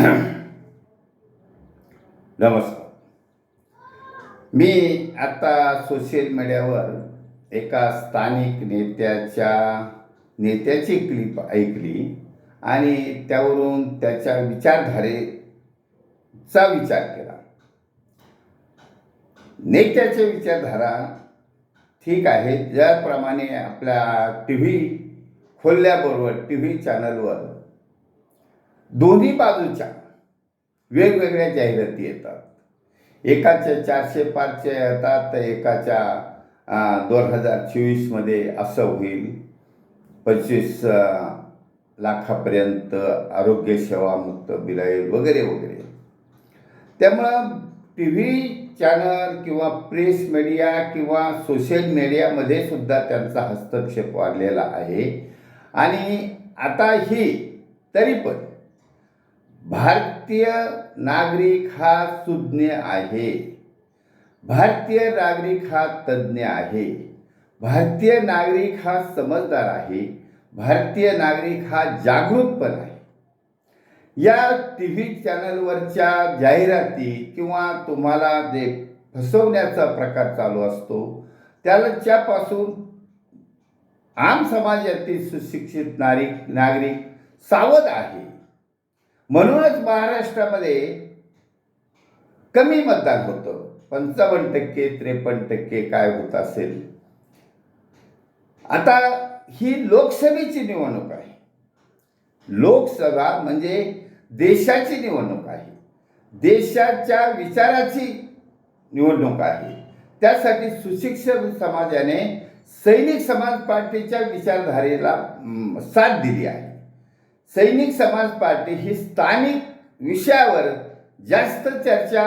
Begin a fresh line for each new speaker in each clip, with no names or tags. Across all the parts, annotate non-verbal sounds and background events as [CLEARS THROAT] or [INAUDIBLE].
[CLEARS THROAT] नमस्कार. मी आता सोशल मीडियावर एका स्थानिक नेत्याच्या नेत्याची क्लिप ऐकली आणि त्यावरून त्याच्या विचारधारेचा विचार केला. नेत्याच्या विचारधारा ठीक आहे. ज्याप्रमाणे आपल्या टी व्ही खोलल्याबरोबर टी व्ही चॅनलवर दोन्ही बाजूच्या वेगवेगळ्या जाहिराती येतात. एकाच्या चारशे पाचशे येतात तर एकाच्या दोन हजार चोवीसमध्ये असं होईल. पंचवीस लाखापर्यंत आरोग्यसेवा मुक्त बिलाईल वगैरे वगैरे. त्यामुळं टी व्ही चॅनल किंवा प्रेस मीडिया किंवा सोशल मीडियामध्ये सुद्धा त्यांचा हस्तक्षेप वाढलेला आहे. आणि आता ही तरी पण भारतीय नागरिक हा सुज्ञ आहे. भारतीय नागरिक हा तज्ज्ञ आहे. भारतीय नागरिक हा समजदार आहे. भारतीय नागरिक हा जागृत पण आहे. या टी व्ही चॅनलवरच्या जाहिराती किंवा तुम्हाला जे फसवण्याचा प्रकार चालू असतो त्याच्यापासून आम समाजातील सुशिक्षित नागरिक नागरिक सावध आहे. म्हणूनच महाराष्ट्रामध्ये कमी मतदान होतं. पंचावन्न टक्के त्रेपन्न टक्के काय होत असेल? आता ही लोकसभेची निवडणूक आहे. लोकसभा म्हणजे देशाची निवडणूक आहे. देशाच्या विचाराची निवडणूक आहे. त्यासाठी सुशिक्षित समाजाने सैनिक समाज पार्टीच्या विचारधारेला साथ दिली आहे. सैनिक समाज पार्टी ही स्थानिक विषयावर जास्त चर्चा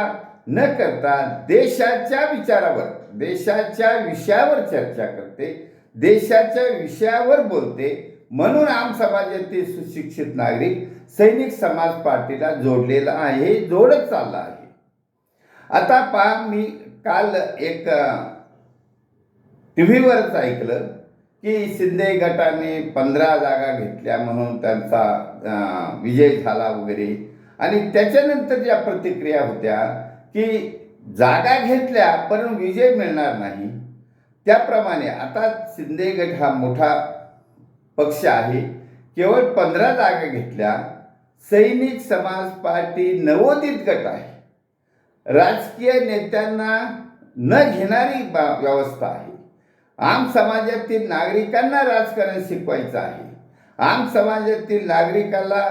न करता देशाच्या विचारावर देशाच्या विषयावर चर्चा करते देशाच्या विषयावर बोलते. म्हणून आम समाजातील सुशिक्षित नागरिक सैनिक समाज पार्टीला जोडलेला आहे जोडत चालला आहे. आता पहा मी काल एक टी व्हीवरच ऐकलं. की शिंदे गटाने पंधरा जागा घेतल्या म्हणून त्यांचा विजय झाला वगैरे. आणि त्याच्यानंतर ज्या प्रतिक्रिया होत्या की जागा घेतल्या पण विजय मिळणार नाही. त्याप्रमाणे आता शिंदे गट हा मोठा पक्ष आहे. केवळ पंधरा जागा घेतल्या सैनिक समाज पार्टी नवोदित गट आहे. राजकीय नेत्यांना न घेणारी बा- व्यवस्था आहे. आम समाजातील नागरिकांना राजकारण शिकवायचं आहे. आम समाजातील नागरिकाला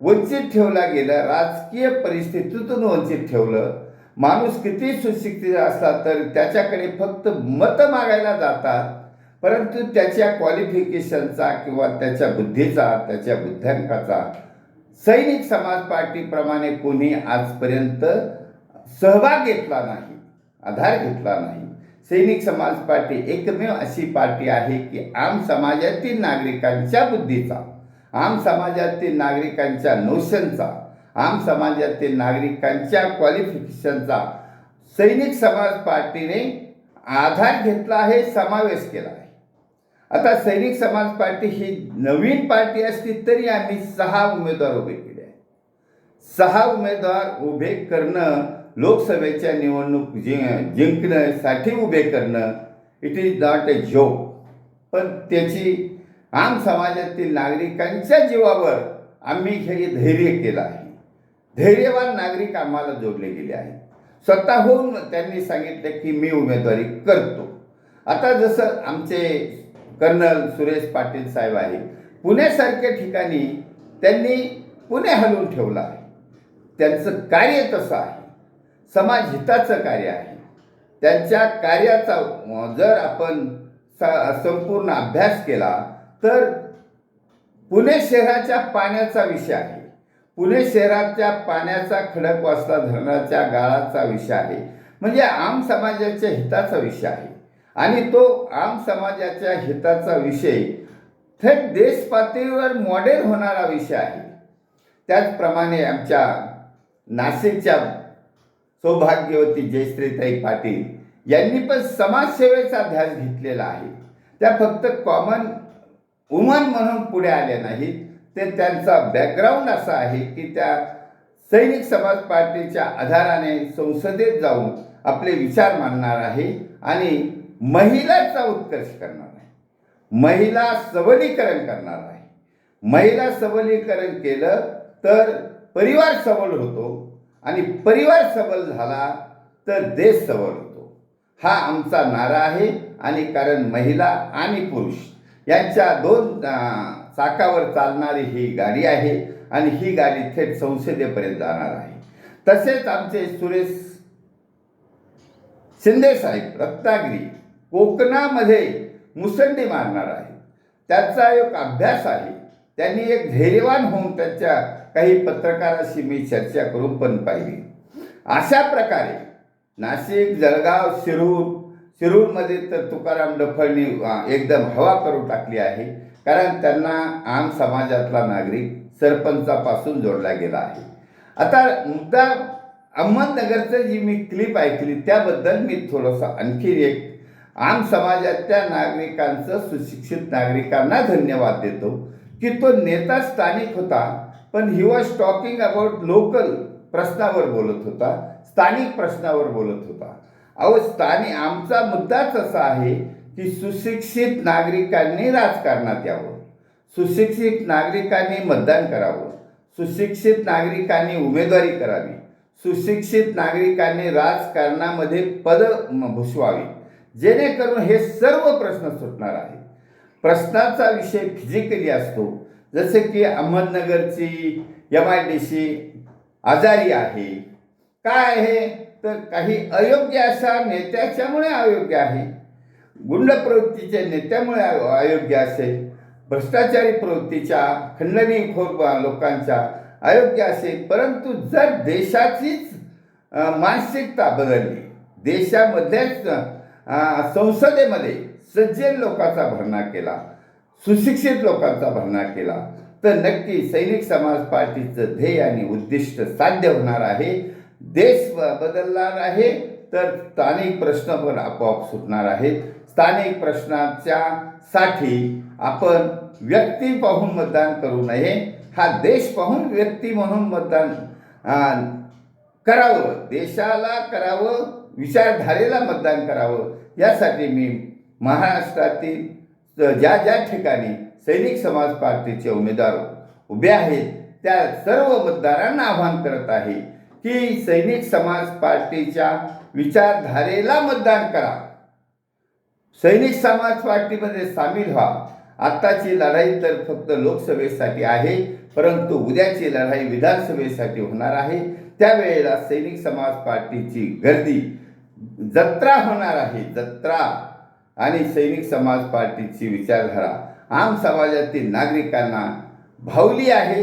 वंचित ठेवला गेलं राजकीय परिस्थितीतून वंचित ठेवलं. माणूस किती सुशिक्षित असला तर त्याच्याकडे फक्त मतं मागायला जातात. परंतु त्याच्या क्वालिफिकेशनचा किंवा त्याच्या बुद्धीचा त्याच्या बुद्ध्यांकाचा सैनिक समाज पार्टीप्रमाणे कोणी आजपर्यंत सहभाग घेतला नाही आधार घेतला नाही. सैनिक समाज पार्टी एकमेव अशी पार्टी आहे की आम समाजातील नागरिकांच्या बुद्धीचा आम समाजातील नागरिकांच्या नोशनचा आम समाजातील नागरिकांच्या क्वालिफिकेशनचा सैनिक समाज पार्टीने आधार घेतला आहे समावेश केला आहे. आता सैनिक समाज पार्टी ही नवीन पार्टी असली तरी आम्ही सहा उमेदवार उभे केले आहेत. सहा उमेदवार उभे करणं लोकसभेच्या निवडणूक जि जिंकण्यासाठी उभे करणं it is not a joke पण त्याची आम समाजातील नागरिकांच्या जीवावर आम्ही हे धैर्य केलं आहे. धैर्यवान नागरिक आम्हाला जोडले गेले आहेत. स्वतःहून त्यांनी सांगितलं की मी उमेदवारी करतो. आता जसं आमचे कर्नल सुरेश पाटील साहेब आहे पुण्यासारख्या ठिकाणी त्यांनी पुणे हलवून ठेवलं आहे. त्यांचं कार्य तसं आहे. समाज हिताचं कार्य आहे. त्यांच्या कार्याचा जर आपण संपूर्ण अभ्यास केला तर पुणे शहराच्या पाण्याचा विषय आहे. पुणे शहराच्या पाण्याचा खडकवासला धरणाच्या गाळाचा विषय आहे. म्हणजे आम समाजाच्या हिताचा विषय आहे. आणि तो आम समाजाच्या हिताचा विषय थेट देश पातळीवर मॉडेल होणारा विषय आहे. त्याचप्रमाणे आमच्या नाशिकच्या सौभाग्यवती जयश्रीताई पाटील यांनी पण समाजसेवेचा ध्यास घेतलेला आहे. त्या फक्त कॉमन वुमन म्हणून पुढे आल्या नाहीत. ते त्यांचा बॅकग्राऊंड असा आहे की त्या सैनिक समाज पार्टीच्या आधाराने संसदेत जाऊन आपले विचार मांडणार आहे आणि महिलाचा उत्कर्ष करणार आहे. महिला सबलीकरण करणार आहे. महिला सबलीकरण केलं तर परिवार सबल होतो. आणि परिवार सबल झाला तर देश सबल होतो. हा आमचा नारा आहे आणि कारण महिला आणि पुरुष यांच्या दोन चाकावर चालणारी ही गाडी आहे आणि ही गाडी थेट संसदेपर्यंत जाणार आहे. तसेच आमचे सुरेश शिंदे साहेब रत्नागिरी कोकणामध्ये मुसंडी मारणार आहे त्याचा एक अभ्यास आहे. त्यांनी एक धैर्यवान होऊन त्यांच्या काही पत्रकाराशी मी चर्चा करून पण पाहिली. अशा प्रकारे नाशिक जळगाव शिरूर शिरूरमध्ये तर तुकाराम डफळनी एकदम हवा करून टाकली आहे. कारण त्यांना आम समाजातला नागरिक सरपंचापासून जोडला गेला आहे. आता मुद्दा अहमदनगरचं जी मी क्लिप ऐकली त्याबद्दल मी थोडंसं आणखी एक आम समाजातल्या नागरिकांचं सुशिक्षित नागरिकांना धन्यवाद देतो. की तो नेता स्थानिक होता पण he was talking about local प्रश्नावर बोलत होता स्थानिक प्रश्नावर बोलत होता. अहो स्थानिक आमचा मुद्दाच असा आहे की सुशिक्षित नागरिकांनी राजकारणात यावं. सुशिक्षित नागरिकांनी मतदान करावं. सुशिक्षित नागरिकांनी उमेदवारी करावी. सुशिक्षित नागरिकांनी राजकारणामध्ये पद भुसवावी जेणेकरून हे सर्व प्रश्न सुटणार आहे प्रश्नाचा विषय फिजिकली असतो. जसे की अहमदनगरची एम आय डी सी आजारी आहे. काय आहे? तर काही अयोग्य अशा नेत्याच्यामुळे अयोग्य आहे. गुंड प्रवृत्तीच्या नेत्यामुळे अयोग्य असेल भ्रष्टाचारी प्रवृत्तीच्या खंडणीखोर ब- लोकांच्या अयोग्य असेल परंतु जर देशाचीच मानसिकता बदलली देशामध्येच संसदेमध्ये सज्जन लोकांचा भरणा केला सुशिक्षित लोकांचा भरणा केला तर नक्की सैनिक समाज पार्टीचं ध्येय आणि उद्दिष्ट साध्य होणार आहे. देश ब- बदलणार आहे तर स्थानिक प्रश्न पण आपोआप सुटणार आहेत स्थानिक प्रश्नाच्या साठी आपण व्यक्ती पाहून मतदान करू नये. हा देश पाहून व्यक्ती म्हणून मतदान करावं. देशाला करावं विचारधारेला मतदान करावं. यासाठी मी महाराष्ट्रातील ज्या ज्या ठिकाणी सैनिक समाज पार्टीचे उमेदवार उभे आहेत त्या सर्व मतदारांना आव्हान करत आहे की सैनिक समाज पार्टीच्या विचारधारेला मतदान करा. सैनिक समाज पार्टीमध्ये सामील व्हा. आत्ताची लढाई तर फक्त लोकसभेसाठी आहे परंतु उद्याची लढाई विधानसभेसाठी होणार आहे. त्यावेळेला सैनिक समाज पार्टीची गर्दी जत्रा होणार आहे जत्रा. आणि सैनिक समाज पार्टीची विचारधारा आम समाजातील नागरिकांना भावली आहे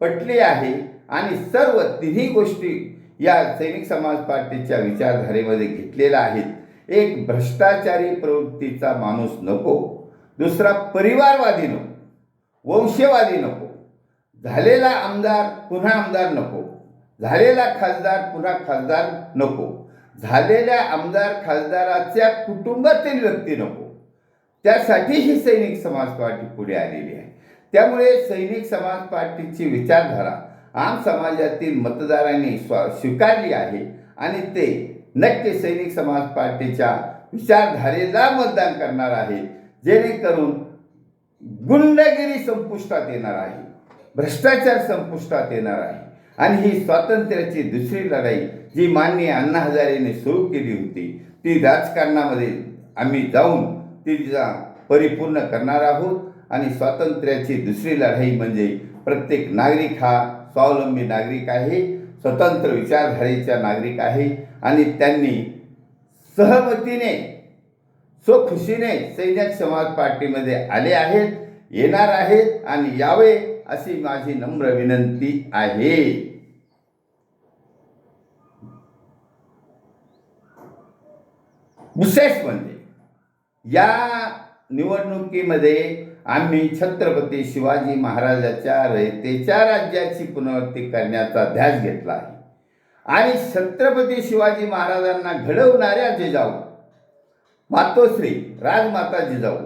पटली आहे आणि सर्व तिन्ही गोष्टी या सैनिक समाज पार्टीच्या विचारधारेमध्ये घेतलेल्या आहेत. एक भ्रष्टाचारी प्रवृत्तीचा माणूस नको दुसरा परिवारवादी नको वंशवादी नको झालेला आमदार पुन्हा आमदार नको झालेला खासदार पुन्हा खासदार नको. झालेल्या आमदार खासदाराच्या कुटुंबातील व्यक्ती नको. त्यासाठी ही सैनिक समाज पार्टी पुढे आलेली आहे. त्यामुळे सैनिक समाज पार्टीची विचारधारा आम समाजातील मतदारांनी स्व स्वीकारली आहे आणि ते नक्की सैनिक समाज पार्टीच्या विचारधारेला मतदान करणार आहे जेणेकरून गुंडगिरी संपुष्टात येणार आहे भ्रष्टाचार संपुष्टात येणार आहे आणि ही स्वातंत्र्याची दुसरी लढाई जी मान्य अण्णा हजारेने सुरू केली होती ती राजकारणामध्ये आम्ही जाऊन तिचा परिपूर्ण करणार आहोत आणि स्वातंत्र्याची दुसरी लढाई म्हणजे प्रत्येक नागरिक हा स्वावलंबी नागरिक आहे स्वतंत्र विचारधारेचा नागरिक आहे आणि त्यांनी सहमतीने स्वखुशीने सैनिक समाज पार्टीमध्ये आले आहेत येणार आहेत आणि यावे अशी माझी नम्र विनंती आहे. विशेष म्हणजे या निवडणुकीमध्ये आम्ही छत्रपती शिवाजी महाराजाच्या रयतेच्या राज्याची पुनरावृत्ती करण्याचा ध्यास घेतला आहे. आणि छत्रपती शिवाजी महाराजांना घडवणाऱ्या जिजाऊ मातोश्री राजमाता जिजाऊ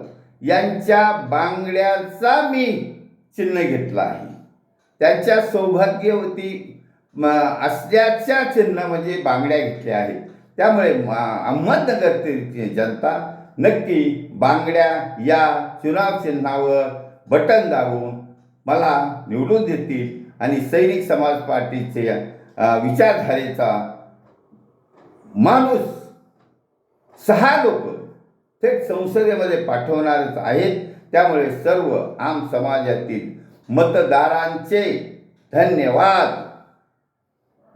यांच्या बांगड्याचा मी चिन्ह घेतला आहे. त्यांच्या सौभाग्यवती म, असल्याच्या चिन्ह म्हणजे बांगड्या घेतल्या आहेत. त्यामुळे अहमदनगरची जनता नक्की बांगड्या या चुनाव चिन्हावर बटन दाबून मला निवडून देतील आणि सैनिक समाज पार्टीचे विचारधारेचा माणूस सहा लोक थेट संसदेमध्ये पाठवणारच आहेत. त्यामुळे सर्व आम समाजातील मतदारांचे धन्यवाद.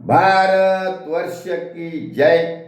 भारत वर्ष की जय.